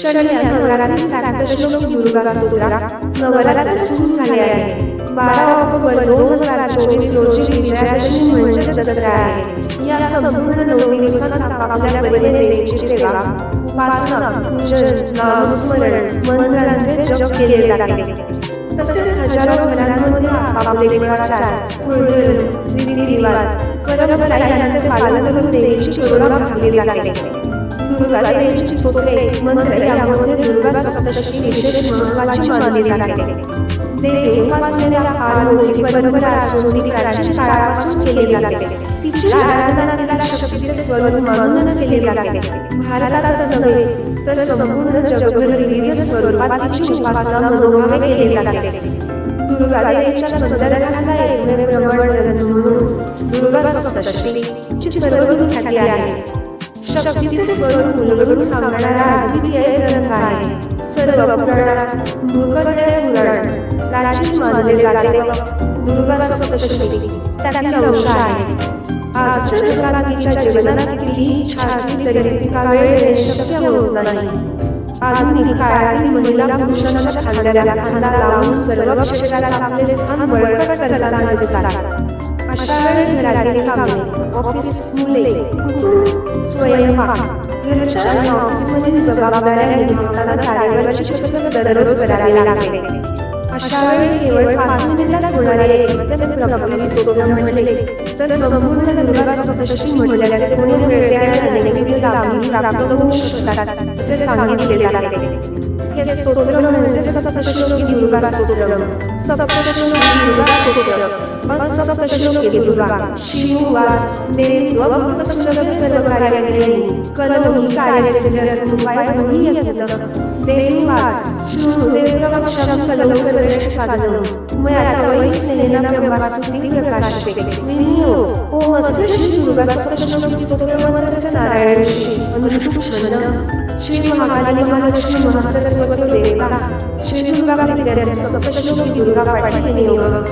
शनी या नवरात्री सातश्लोकी दुर्गा स्तोत्रा नवरात्र सुरू झाले आहे. बारा ऑक्टोबर दोन हजार चोवीस रोजी विजयादशमी म्हणजे दसरा आहे. या संपूर्ण नवमी दिवसात आपापल्या परीने देवीची सेवा उपासना पूजन नामस्मरण मंत्रांचे जप केले जाते. तसेच हजारो घरांमध्ये आपापले कुळाचार कुळधर्म रीतिरिवाज परंपरा यांचे पालन करून देवीची करुणा भागली जाते. दुर्गा देवीची स्तोत्रे मंत्र यामध्ये दुर्गा सप्तशती विशेष महत्वाची मानली जाते परंपरा असून ती प्राचीन काळापासून केली जाते तिची आराधना तिला शक्तीचे स्वरूप मानूनच केली जाते भारतातच नव्हे तर संपूर्ण जगभर विविध स्वरूपात तिची उपासना मनोभावे केली जाते दुर्गा देवीच्या एकमेव प्रमाण ग्रंथ म्हणून दुर्गा सप्तशती ची सर्व ख्याती आहे. शक्तीचे स्वरूप उलगडून सांगणारा अद्वितीय ग्रंथ आहे. सर्व पुराणात मूकर्णे पुराण प्राचीन मानले जाते व दुर्गा सप्तशती त्यातील अंश आहे. आजच्या जगाला तिच्या जीवनात कितीही इच्छा असली तरी तिला वेळ देणे शक्य होत नाही. आधुनिक काळातील महिला पुरुषांच्या खांद्याला खांदा लावून सर्व क्षेत्राला आपले स्थान बळकट करताना दिसतात. अशा वेळी घरातील कामे. ऑफिस मुले. स्वयंपाक. घरच्या आणि ऑफिसमधील जबाबदाऱ्या निभावताना तारेवरची कसरत दररोज करावी लागते अशा वेळी केवळ पाच मिनिटात होणारे अत्यंत प्रभावी स्तोत्र म्हटले तर संपूर्ण दुर्गा सप्तशती म्हटल्याचे पुणे मिळते आणि अनेक लाभी प्राप्त होऊ शकतात असे सांगितले जाते. हे स्तोत्र म्हणजे सप्तश्लोकी दुर्गा सप्तश्लोकी दुर्गा दुर्गा. शिववास भक्त सर्व कलमी उपाय यत्न कलौ मया तवै प्रकाशते विनियो ओम अस्य Shri Durga Saptashloki Narayan Shri Scendi magari non lo scemo una stessa collega, scendi magari vedere se faccio più una parte di loro.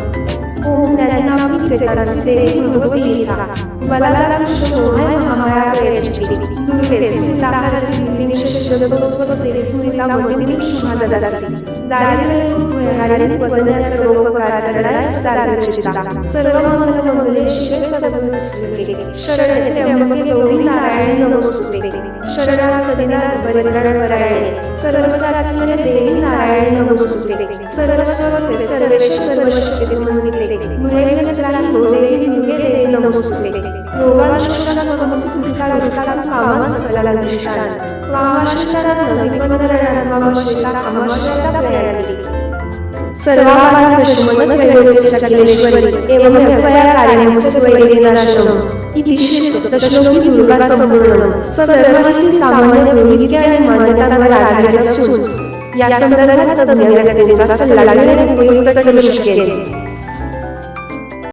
Una नमोस्तुते शरणागतीना परिवरणपरायणे एवं व्यपया दुर्गा सामान्य भूमिके आणि मान्यतांवर आधारित असून या संदर्भात तज्ञ व्यक्तींचा सल्ला घेणे उपयुक्त ठरू शकेल